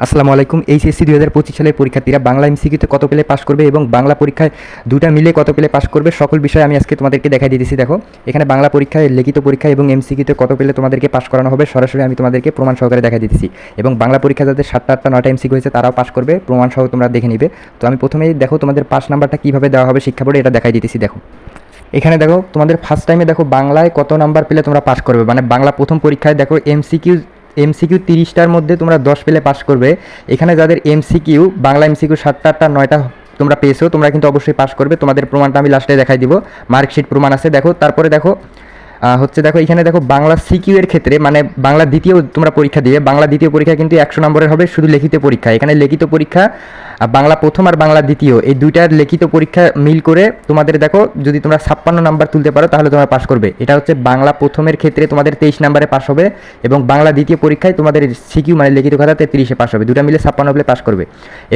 আসসালামু আলাইকুম, এইচএসসি দুই হাজার পঁচিশ সালের পরীক্ষার্থীরা বাংলা এমসিকিউতে কত পেলে পাশ করবে এবং বাংলা পরীক্ষায় দুটা মিলে কত পেলে পাশ করবে? সকল বিষয় আমি আজকে তোমাদেরকে দেখাই দিতেছি, দেখো। এখানে বাংলা পরীক্ষায়, লিখিত পরীক্ষা এবং এমসিকিউতে কত পেলে তোমাদেরকে পাশ করানো হবে, সরাসরি আমি তোমাদেরকে প্রমাণ সহকারে দেখাই দিতেছি। এবং বাংলা পরীক্ষা যাদের সাতটা আটটা নয়টা এমসিকিউ হয়েছে, তারাও পাশ করবে, প্রমাণ সহ তোমরা দেখে নিবে। তো আমি প্রথমেই দেখো তোমাদের পাশ নাম্বারটা কীভাবে দেওয়া হবে শিক্ষা বোর্ডে, এটা দেখাই দিতেছি, দেখো। এখানে দেখো তোমাদের ফার্স্ট টাইমে দেখো বাংলায় কত নাম্বার পেলে তোমরা পাস করবে? মানে বাংলা প্রথম পরীক্ষায় দেখো এমসিকিউ এমসিকিউ তিরিশটার মধ্যে তোমরা দশ পেলে পাস করবে। এখানে যাদের এমসিকিউ বাংলা এমসিকিউ সাতটা, আটটা, নয়টা তোমরা পেয়েছ, তোমরা কিন্তু অবশ্যই পাস করবে। তোমাদের প্রমাণটা আমি লাস্টে দেখাই দিব। মার্কশিট প্রমাণ আছে, দেখো। তারপরে দেখো হচ্ছে দেখো, এখানে দেখো বাংলা সিকিউ এর ক্ষেত্রে মানে বাংলা দ্বিতীয় তোমরা পরীক্ষা দিবে, বাংলা দ্বিতীয় পরীক্ষা কিন্তু একশো নম্বরের হবে, শুধু লিখিত পরীক্ষা। এখানে লিখিত পরীক্ষা বাংলা প্রথম আর বাংলা দ্বিতীয়, এই দুইটার লিখিত পরীক্ষা মিল করে তোমাদের দেখো, যদি তোমরা ছাপ্পান্ন নাম্বার তুলতে পারো, তাহলে তোমরা পাস করবে। এটা হচ্ছে বাংলা প্রথমের ক্ষেত্রে তোমাদের তেইশ নাম্বারে পাস হবে, এবং বাংলা দ্বিতীয় পরীক্ষায় তোমাদের সিকিউ মানে লিখিত খাতাতে তিরিশে পাস হবে। দুটা মিলে ছাপ্পান্ন পেলে পাস করবে।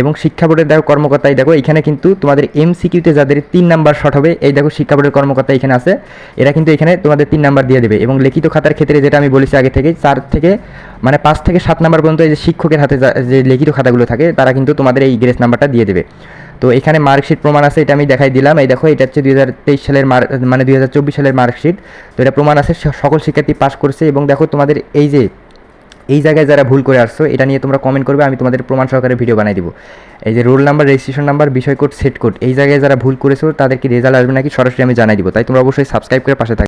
এবং শিক্ষা বোর্ডের দেখো কর্মকর্তাই দেখো, এখানে কিন্তু তোমাদের এম সিকিউতে যাদের তিন নাম্বার শর্ট হবে, এই দেখো শিক্ষা বোর্ডের কর্মকর্তা এখানে আছে, এরা কিন্তু এখানে তোমাদের তিন নাম্বার দিয়ে দেবে এবং লিখিত খাতার ক্ষেত্রে যেটা আমি বলেছি আগে থেকে, চার থেকে মানে পাঁচ থেকে সাত নাম্বার পর্যন্ত এই যে শিক্ষকের হাতে যা- লিখিত খাতাগুলো থাকে, তারা কিন্তু তোমাদের এই গ্রেস নাম্বারটা দিয়ে দেবে। তো এখানে মার্কশিট প্রমাণ আছে, এটা আমি দেখাই দিলাম। এই দেখো, এটা হচ্ছে দুই হাজার তেইশ সালের মার্ক মানে দুই হাজার চব্বিশ সালের মার্কশিট। তো এটা প্রমাণ আছে সকল শিক্ষার্থী পাস করছে এবং দেখো তোমাদের এই যে, এই জায়গায় যারা ভুল করে আসছো, এটা নিয়ে তোমরা কমেন্ট করবে, আমি তোমাদের প্রমাণ সহকারে ভিডিও বানাই দিব। এই যে রোল নাম্বার রেজিস্ট্রেশন নাম্বার বিষয় কোড সেট কোড এই জায়গায় যারা ভুল করেছ, তাদেরকে রেজাল্ট আসবে নাকি সরাসরি আমি জানাই দিব। তাই তোমরা অবশ্যই সাবস্ক্রাইব করে পাশে থাকবে